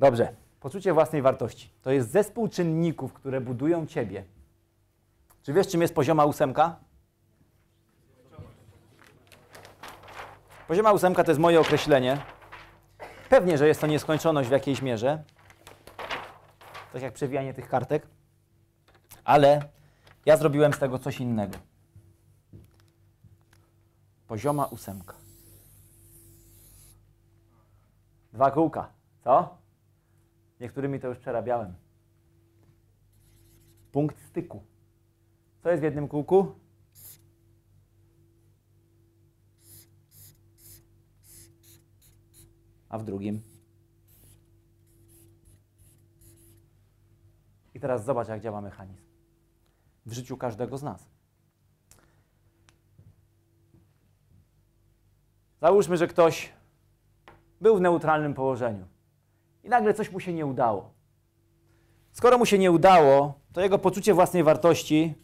Dobrze. Poczucie własnej wartości. To jest zespół czynników, które budują ciebie. Czy wiesz, czym jest pozioma ósemka? Pozioma ósemka to jest moje określenie. Pewnie, że jest to nieskończoność w jakiejś mierze. Tak jak przewijanie tych kartek. Ale ja zrobiłem z tego coś innego. Pozioma ósemka. Dwa kółka. Co? Niektórymi to już przerabiałem. Punkt styku. Co jest w jednym kółku? A w drugim? I teraz zobacz, jak działa mechanizm. W życiu każdego z nas. Załóżmy, że ktoś był w neutralnym położeniu i nagle coś mu się nie udało. Skoro mu się nie udało, to jego poczucie własnej wartości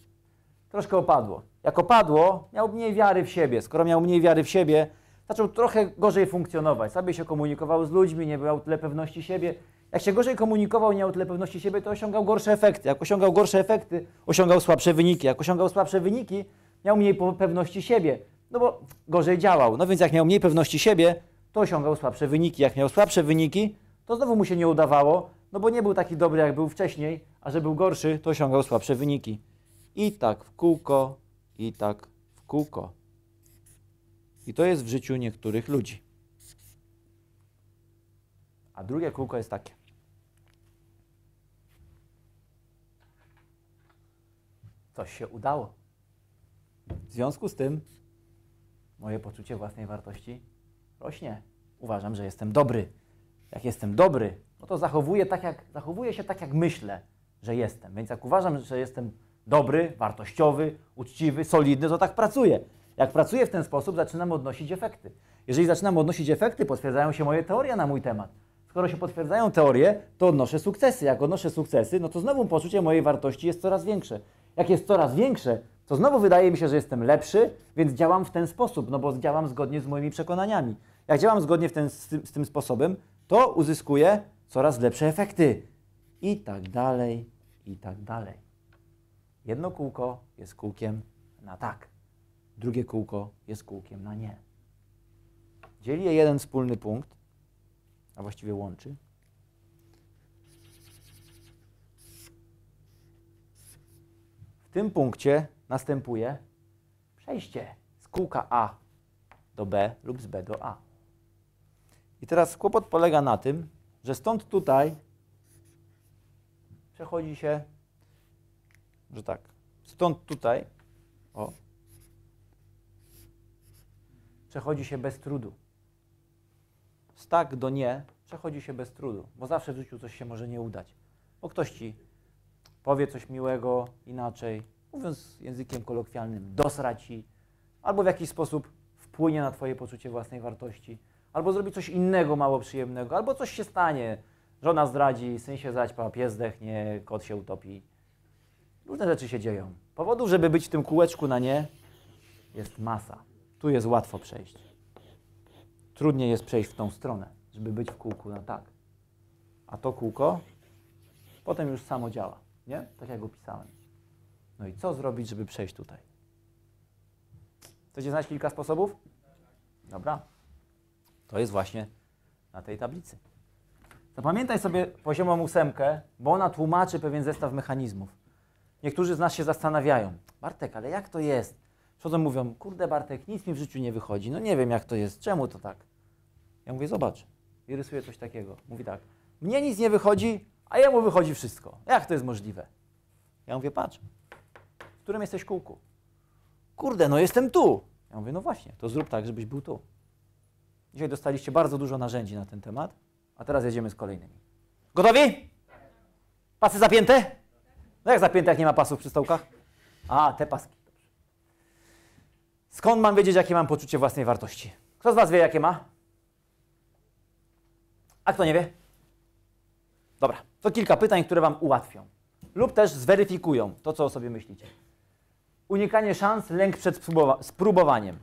troszkę opadło. Jak opadło, miał mniej wiary w siebie. Skoro miał mniej wiary w siebie, zaczął trochę gorzej funkcjonować. Sobie się komunikował z ludźmi, nie miał tyle pewności siebie. Jak się gorzej komunikował, nie miał tyle pewności siebie, to osiągał gorsze efekty. Jak osiągał gorsze efekty, osiągał słabsze wyniki. Jak osiągał słabsze wyniki, miał mniej pewności siebie, no bo gorzej działał. No więc jak miał mniej pewności siebie, to osiągał słabsze wyniki. Jak miał słabsze wyniki, to znowu mu się nie udawało, no bo nie był taki dobry, jak był wcześniej, a że był gorszy, to osiągał słabsze wyniki. I tak w kółko, i tak w kółko. I to jest w życiu niektórych ludzi. A drugie kółko jest takie. Coś się udało. W związku z tym moje poczucie własnej wartości rośnie. Uważam, że jestem dobry. Jak jestem dobry, no to zachowuję, tak jak, zachowuję się tak, jak myślę, że jestem. Więc jak uważam, że jestem dobry, wartościowy, uczciwy, solidny, to tak pracuję. Jak pracuję w ten sposób, zaczynam odnosić efekty. Jeżeli zaczynam odnosić efekty, potwierdzają się moje teorie na mój temat. Skoro się potwierdzają teorie, to odnoszę sukcesy. Jak odnoszę sukcesy, no to znowu poczucie mojej wartości jest coraz większe. Jak jest coraz większe, to znowu wydaje mi się, że jestem lepszy, więc działam w ten sposób, no bo działam zgodnie z moimi przekonaniami. Jak działam zgodnie w ten, z, tym, z tym sposobem, to uzyskuję coraz lepsze efekty. I tak dalej, i tak dalej. Jedno kółko jest kółkiem na tak, drugie kółko jest kółkiem na nie. Dzieli je jeden wspólny punkt, a właściwie łączy. W tym punkcie następuje przejście z kółka A do B lub z B do A. I teraz kłopot polega na tym, że stąd tutaj przechodzi się, że tak, stąd tutaj, o, przechodzi się bez trudu. Z tak do nie przechodzi się bez trudu, bo zawsze w życiu coś się może nie udać. Bo ktoś ci powie coś miłego inaczej, mówiąc językiem kolokwialnym, dosra ci, albo w jakiś sposób wpłynie na twoje poczucie własnej wartości albo zrobi coś innego mało przyjemnego, albo coś się stanie. Żona zdradzi, syn się zaćpa, pies zdechnie, kot się utopi. Różne rzeczy się dzieją. Powodów, żeby być w tym kółeczku na nie, jest masa. Tu jest łatwo przejść. Trudniej jest przejść w tą stronę, żeby być w kółku na tak. A to kółko potem już samo działa, nie? Tak jak opisałem. No i co zrobić, żeby przejść tutaj? Chcecie znać kilka sposobów? Dobra. To jest właśnie na tej tablicy. Zapamiętaj sobie poziomą ósemkę, bo ona tłumaczy pewien zestaw mechanizmów. Niektórzy z nas się zastanawiają, Bartek, ale jak to jest? Przychodzą mówią, kurde Bartek, nic mi w życiu nie wychodzi, no nie wiem jak to jest, czemu to tak? Ja mówię, zobacz, i rysuję coś takiego. Mówi tak, mnie nic nie wychodzi, a jemu wychodzi wszystko. Jak to jest możliwe? Ja mówię, patrz, w którym jesteś kółku? Kurde, no jestem tu. Ja mówię, no właśnie, to zrób tak, żebyś był tu. Dzisiaj dostaliście bardzo dużo narzędzi na ten temat, a teraz jedziemy z kolejnymi. Gotowi? Pasy zapięte? No jak zapięte, jak nie ma pasów przy stołkach? A, te paski. Skąd mam wiedzieć, jakie mam poczucie własnej wartości? Kto z Was wie, jakie ma? A kto nie wie? Dobra, to kilka pytań, które Wam ułatwią lub też zweryfikują to, co o sobie myślicie. Unikanie szans, lęk przed spróbowaniem.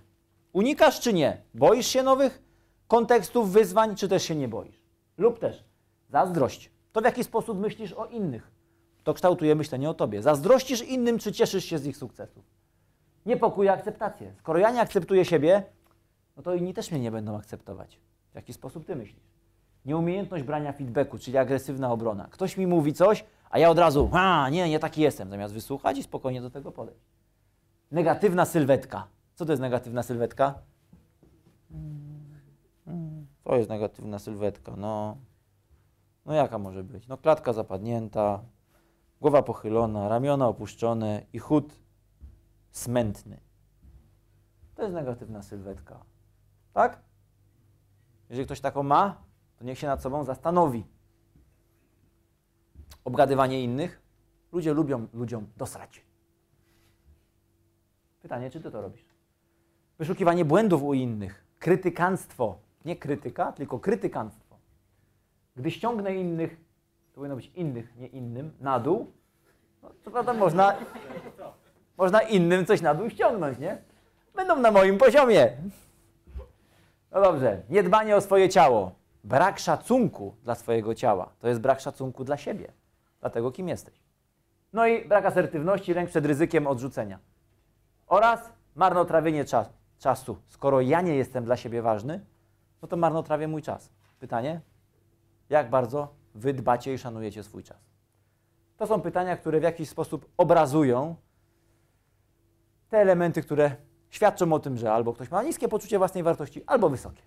Unikasz czy nie? Boisz się nowych kontekstów, wyzwań, czy też się nie boisz? Lub też Zazdrość. To w jaki sposób myślisz o innych. To kształtuje myślenie o tobie. Zazdrościsz innym, czy cieszysz się z ich sukcesów. Niepokój akceptację. Skoro ja nie akceptuję siebie, no to inni też mnie nie będą akceptować. W jaki sposób ty myślisz? Nieumiejętność brania feedbacku, czyli agresywna obrona. Ktoś mi mówi coś, a ja od razu, a nie, nie taki jestem, zamiast wysłuchać i spokojnie do tego podejść. Negatywna sylwetka. Co to jest negatywna sylwetka? To jest negatywna sylwetka, no. No jaka może być? No klatka zapadnięta, głowa pochylona, ramiona opuszczone i chód smętny. To jest negatywna sylwetka. Tak? Jeżeli ktoś taką ma, to niech się nad sobą zastanowi. Obgadywanie innych. Ludzie lubią ludziom dosrać. Pytanie, czy ty to robisz? Wyszukiwanie błędów u innych. Krytykanstwo. Nie krytyka, tylko krytykanstwo. Gdy ściągnę innych, to powinno być innych, nie innym, na dół, no to prawda można, można innym coś na dół ściągnąć, nie? Będą na moim poziomie. No dobrze, niedbanie o swoje ciało. Brak szacunku dla swojego ciała. To jest brak szacunku dla siebie, dla tego, kim jesteś. No i brak asertywności, lęk przed ryzykiem odrzucenia. Oraz marnotrawienie czas, czasu. Skoro ja nie jestem dla siebie ważny, no to marnotrawię mój czas. Pytanie? Jak bardzo wy dbacie i szanujecie swój czas? To są pytania, które w jakiś sposób obrazują te elementy, które świadczą o tym, że albo ktoś ma niskie poczucie własnej wartości, albo wysokie.